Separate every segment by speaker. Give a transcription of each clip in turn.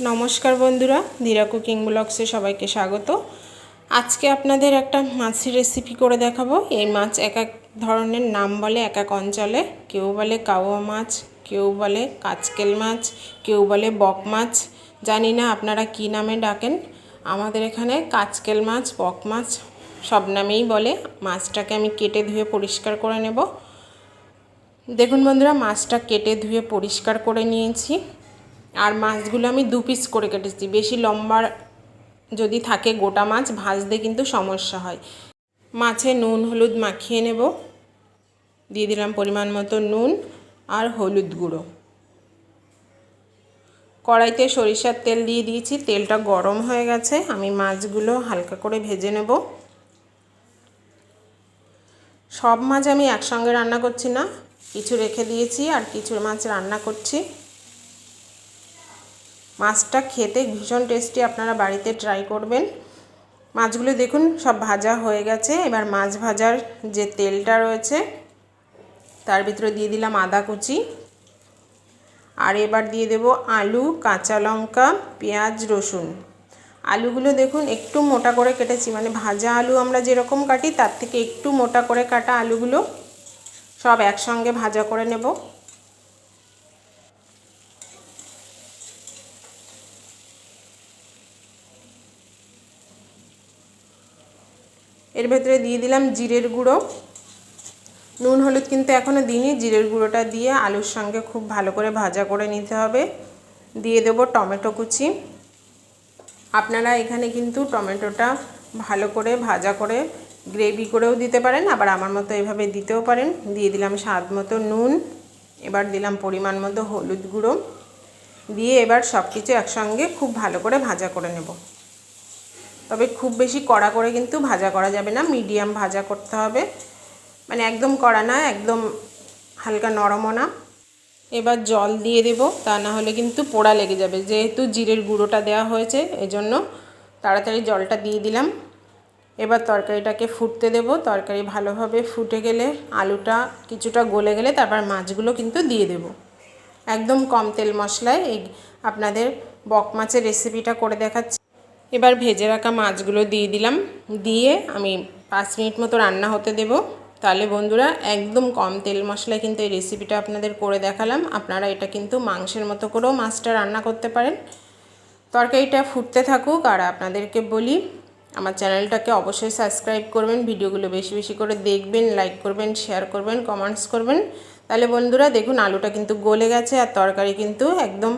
Speaker 1: নমস্কার বন্ধুরা ধীরা কুকিং ব্লগসে সবাইকে স্বাগত। আজকে আপনাদের একটা মাছের রেসিপি করে দেখাবো। এই মাছ এক এক ধরনের, নাম বলে এক এক অঞ্চলে। কেউ বলে কাওয়া মাছ, কেউ বলে কাচকেল মাছ, কেউ বলে বক মাছ। জানি না আপনারা কি নামে ডাকেন। আমাদের এখানে কাচকেল মাছ, বক মাছ, সব নামেই বলে। মাছটাকে আমি কেটে ধুয়ে পরিষ্কার করে নেব। দেখুন বন্ধুরা, মাছটা কেটে ধুয়ে পরিষ্কার করে নিয়েছি। আর মাছগুলো আমি দু পিস করে কেটেছি। বেশি লম্বা যদি থাকে গোটা মাছ, ভাজতে কিন্তু সমস্যা হয়। মাছে নুন, হলুদ মাখিয়ে নেব। দিয়ে দিলাম পরিমাণ মতো নুন আর হলুদ গুঁড়ো। কড়াইতে সরিষার তেল দিয়ে দিয়েছি। তেলটা গরম হয়ে গেছে। আমি মাছগুলো হালকা করে ভেজে নেব। সব মাছ আমি একসঙ্গে রান্না করছি না। কিছু রেখে দিয়েছি আর কিছু মাছ রান্না করছি। মাছটা খেতে ভীষণ টেস্টি, আপনারা বাড়িতে ট্রাই করবেন। মাছগুলো দেখুন, সব ভাজা হয়ে গেছে। এবার মাছ ভাজার যে তেলটা রয়েছে, তার ভিতরে দিয়ে দিলাম আদা কুচি। আর এবার দিয়ে দেব আলু, কাঁচা লঙ্কা, পেঁয়াজ, রসুন। আলুগুলো দেখুন, একটু মোটা করে কেটেছি। মানে ভাজা আলু আমরা যেরকম কাটি, তার থেকে একটু মোটা করে কাটা আলুগুলো সব একসঙ্গে ভাজা করে নেব। এর ভেতরে দিয়ে দিলাম জিরের গুঁড়ো। নুন, হলুদ কিন্তু এখনও দিইনি। জিরের গুঁড়োটা দিয়ে আলুর সঙ্গে খুব ভালো করে ভাজা করে নিতে হবে। দিয়ে দেবো টমেটো কুচি। আপনারা এখানে কিন্তু টমেটোটা ভালো করে ভাজা করে গ্রেভি করেও দিতে পারেন, আবার আমার মতো এভাবে দিতেও পারেন। দিয়ে দিলাম স্বাদ মতো নুন, এবার দিলাম পরিমাণ মতো হলুদ গুঁড়ো। দিয়ে এবার সব কিছু একসঙ্গে খুব ভালো করে ভাজা করে নেব। তবে খুব বেশি কড়া করে কিন্তু ভাজা করা যাবে না, মিডিয়াম ভাজা করতে হবে। মানে একদম কড়া না, একদম হালকা নরমও না। এবার জল দিয়ে দেব, তা না হলে কিন্তু পোড়া লেগে যাবে। যেহেতু জিরের গুঁড়োটা দেওয়া হয়েছে, এজন্য তাড়াতাড়ি জলটা দিয়ে দিলাম। এবার তরকারিটাকে ফুটতে দেব। তরকারি ভালোভাবে ফুটে গেলে আলুটা কিছুটা গলে গেলে তারপর মাছগুলো কিন্তু দিয়ে দেব। একদম কম তেল মশলায় এই আপনাদের বক মাছের রেসিপিটা করে দেখাচ্ছি। এবার ভেজে রাখা মাছগুলো দিয়ে দিলাম। দিয়ে আমি পাঁচ মিনিট মতো রান্না হতে দেব। তাহলে বন্ধুরা, একদম কম তেল মশলায় কিন্তু এই রেসিপিটা আপনাদের করে দেখালাম। আপনারা এটা কিন্তু মাংসের মতো করেও মাছটা রান্না করতে পারেন। তরকারিটা ফুটতে থাকুক আর আপনাদেরকে বলি, আমার চ্যানেলটাকে অবশ্যই সাবস্ক্রাইব করবেন, ভিডিওগুলো বেশি বেশি করে দেখবেন লাইক করবেন শেয়ার করবেন কমেন্টস করবেন। তাহলে বন্ধুরা, দেখুন আলুটা কিন্তু গলে গেছে আর তরকারি কিন্তু একদম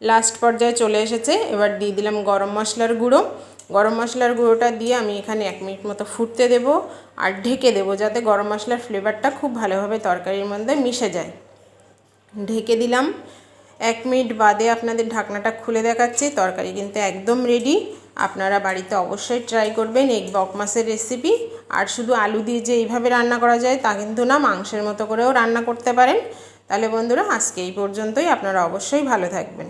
Speaker 1: লাস্ট পর্যায়ে চলে এসেছে। এবার দিয়ে দিলাম গরম মশলার গুঁড়ো। গরম মশলার গুঁড়োটা দিয়ে আমি এখানে এক মিনিট মতো ফুটতে দেব আর ঢেকে দেব যাতে গরম মশলার ফ্লেভারটা খুব ভালোভাবে তরকারির মধ্যে মিশে যায়। ঢেকে দিলাম। এক মিনিট বাদে আপনাদের ঢাকনাটা খুলে দেখাচ্ছি। তরকারি কিন্তু একদম রেডি আপনারা বাড়িতে অবশ্যই ট্রাই করবেন এগ বক মাছের রেসিপি আর শুধু আলু দিয়ে যে এইভাবে রান্না করা যায় তা কিন্তু না, মাংসের মতো করেও রান্না করতে পারেন। তাহলে বন্ধুরা আজকে এই পর্যন্তই। আপনারা অবশ্যই ভালো থাকবেন।